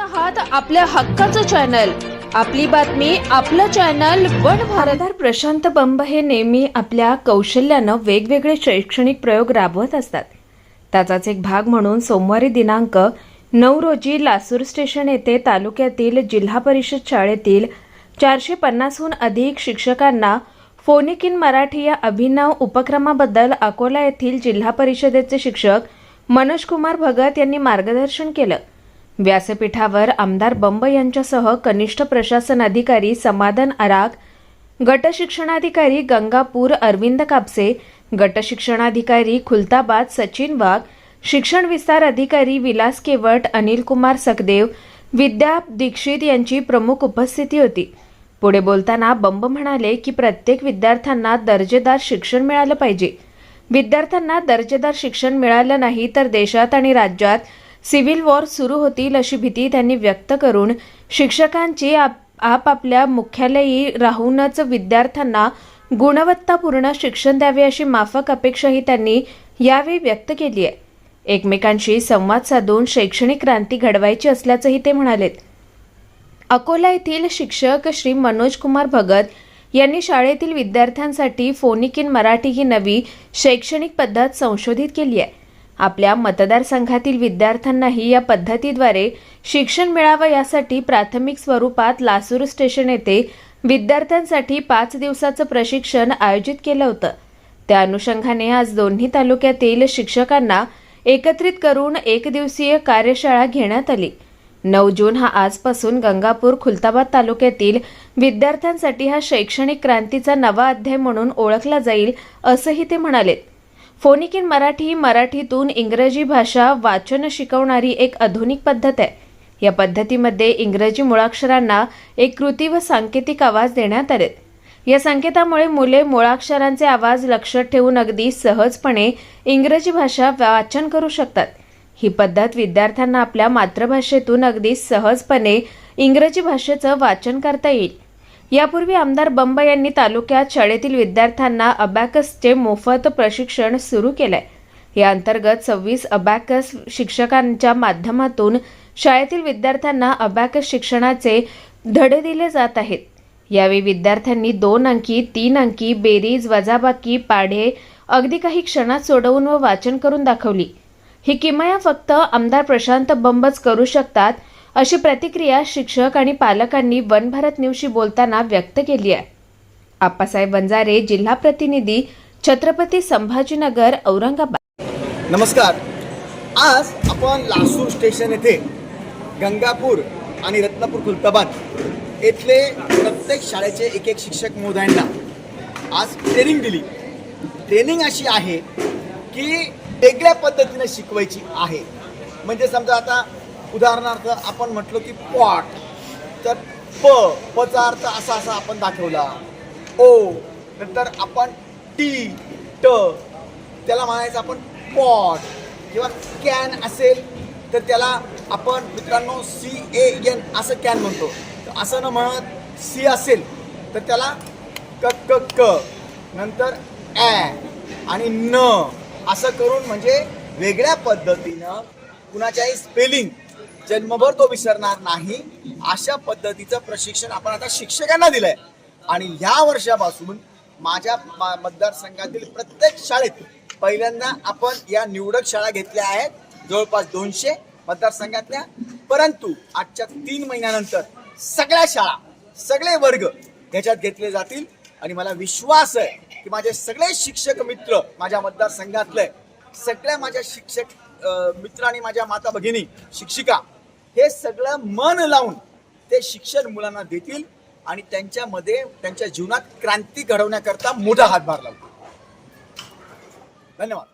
आहात आपल्या हक्काचं चॅनल. आपली बातमी आपलं चॅनल वन भारतदार प्रशांत बंब हे नेहमी आपल्या कौशल्यानं वेगवेगळे शैक्षणिक प्रयोग राबवत असतात. त्याचाच एक भाग म्हणून सोमवारी दिनांक नऊ रोजी लासूर स्टेशन येथे तालुक्यातील जिल्हा परिषद शाळेतील चारशे पन्नासहून अधिक शिक्षकांना फोनिक इन मराठी या अभिनव उपक्रमाबद्दल अकोला येथील जिल्हा परिषदेचे शिक्षक मनोज कुमार भगत यांनी मार्गदर्शन केलं. व्यासपीठावर आमदार बंब यांच्यासह कनिष्ठ प्रशासन अधिकारी समाधान आराग गटशिक्षणाधिकारी गंगापूर अरविंद कापसे गटशिक्षणाधिकारी खुलताबाद सचिन वाघ शिक्षण विस्तार अधिकारी विलास केवट अनिल कुमार सकदेव विद्या दीक्षित यांची प्रमुख उपस्थिती होती. पुढे बोलताना बंब म्हणाले की प्रत्येक विद्यार्थ्यांना दर्जेदार शिक्षण मिळालं पाहिजे. विद्यार्थ्यांना दर्जेदार शिक्षण मिळालं नाही तर देशात आणि राज्यात सिव्हिल वॉर सुरू होतील अशी भीती त्यांनी व्यक्त करून शिक्षकांची आप आपापल्या मुख्यालयी राहूनच विद्यार्थ्यांना गुणवत्तापूर्ण शिक्षण द्यावे अशी माफक अपेक्षाही त्यांनी यावेळी व्यक्त केली आहे. एकमेकांशी संवाद साधून शैक्षणिक क्रांती घडवायची असल्याचंही ते म्हणालेत. अकोला येथील शिक्षक श्री मनोज कुमार भगत यांनी शाळेतील विद्यार्थ्यांसाठी फोनिक इन मराठी ही नवी शैक्षणिक पद्धत संशोधित केली आहे. आपल्या मतदारसंघातील विद्यार्थ्यांनाही या पद्धतीद्वारे शिक्षण मिळावं यासाठी प्राथमिक स्वरूपात लासूर स्टेशन येथे विद्यार्थ्यांसाठी पाच दिवसाचं प्रशिक्षण आयोजित केलं होतं. त्या अनुषंगाने आज दोन्ही तालुक्यातील शिक्षकांना एकत्रित करून एक दिवसीय कार्यशाळा घेण्यात आली. नऊ जून हा आजपासून गंगापूर खुलताबाद तालुक्यातील विद्यार्थ्यांसाठी हा शैक्षणिक क्रांतीचा नवा अध्याय म्हणून ओळखला जाईल असंही ते म्हणालेत. फोनिक इन मराठी ही मराठीतून इंग्रजी भाषा वाचन शिकवणारी एक आधुनिक पद्धत आहे. या पद्धतीमध्ये इंग्रजी मुळाक्षरांना एक कृती व सांकेतिक आवाज देण्यात आले या संकेतामुळे मुले मुळाक्षरांचे आवाज लक्षात ठेवून अगदी सहजपणे इंग्रजी भाषा वाचन करू शकतात. ही पद्धत विद्यार्थ्यांना आपल्या मातृभाषेतून अगदी सहजपणे इंग्रजी भाषेचं वाचन करता येईल. यापूर्वी आमदार बंब यांनी तालुक्यात शाळेतील विद्यार्थ्यांना अबॅकसचे मोफत प्रशिक्षण सुरू केलंय. या अंतर्गत सव्वीस अबॅकस शिक्षकांच्या माध्यमातून शाळेतील विद्यार्थ्यांना अबॅकस शिक्षणाचे धडे दिले जात आहेत. यावेळी विद्यार्थ्यांनी दोन अंकी तीन अंकी बेरीज वजाबाकी पाढे अगदी काही क्षणात सोडवून व वाचन करून दाखवली. ही किमया फक्त आमदार प्रशांत बंबच करू शकतात अशी प्रतिक्रिया शिक्षक आणि पालकांनी वन भारत न्यूजशी बोलताना व्यक्त केली आहे. आप्पासाहेब वंजारे जिल्हा प्रतिनिधी छत्रपती संभाजीनगर औरंगाबाद. नमस्कार. आज आपण लासूर स्टेशन येथे गंगापूर आणि रत्नापूर खुलताबाद येथले प्रत्येक शाळेचे एक एक शिक्षक महोदयांना आज ट्रेनिंग दिली. ट्रेनिंग अशी आहे की वेगळ्या पद्धतीने शिकवायची आहे. म्हणजे समजा आता उदाहरणार्थ आपण म्हटलो की पॉट. तर प पचा अर्थ असा असा आपण दाखवला. ओ नंतर आपण टी ट. त्याला म्हणायचं आपण पॉट. किंवा कॅन असेल तर त्याला आपण मित्रांनो सी ए एन असं कॅन म्हणतो. तर असं न म्हणत सी असेल तर त्याला क क क. नंतर ॲ आणि न. असं करून म्हणजे वेगळ्या पद्धतीनं कुणाच्याही स्पेलिंग जन्मभर तो विसरणार नाही. अशा पद्धतीचं प्रशिक्षण आपण आता शिक्षकांना दिलंय. आणि ह्या वर्षापासून माझ्या मतदारसंघातील प्रत्येक शाळेत पहिल्यांदा आपण या निवडक शाळा घेतल्या आहेत. जवळपास दोनशे मतदारसंघातल्या. परंतु आजच्या तीन महिन्यानंतर सगळ्या शाळा सगळे वर्ग ह्याच्यात घेतले जातील. आणि मला विश्वास आहे की माझे सगळे शिक्षक मित्र माझ्या मतदारसंघातले सगळ्या माझ्या शिक्षक मित्र आणि माझ्या माता भगिनी शिक्षिका हे सगळं मन लावून ते शिक्षण मुलांना देतील आणि त्यांच्यामध्ये त्यांच्या जीवनात क्रांती घडवण्याकरता मोठा हातभार लावतील. धन्यवाद.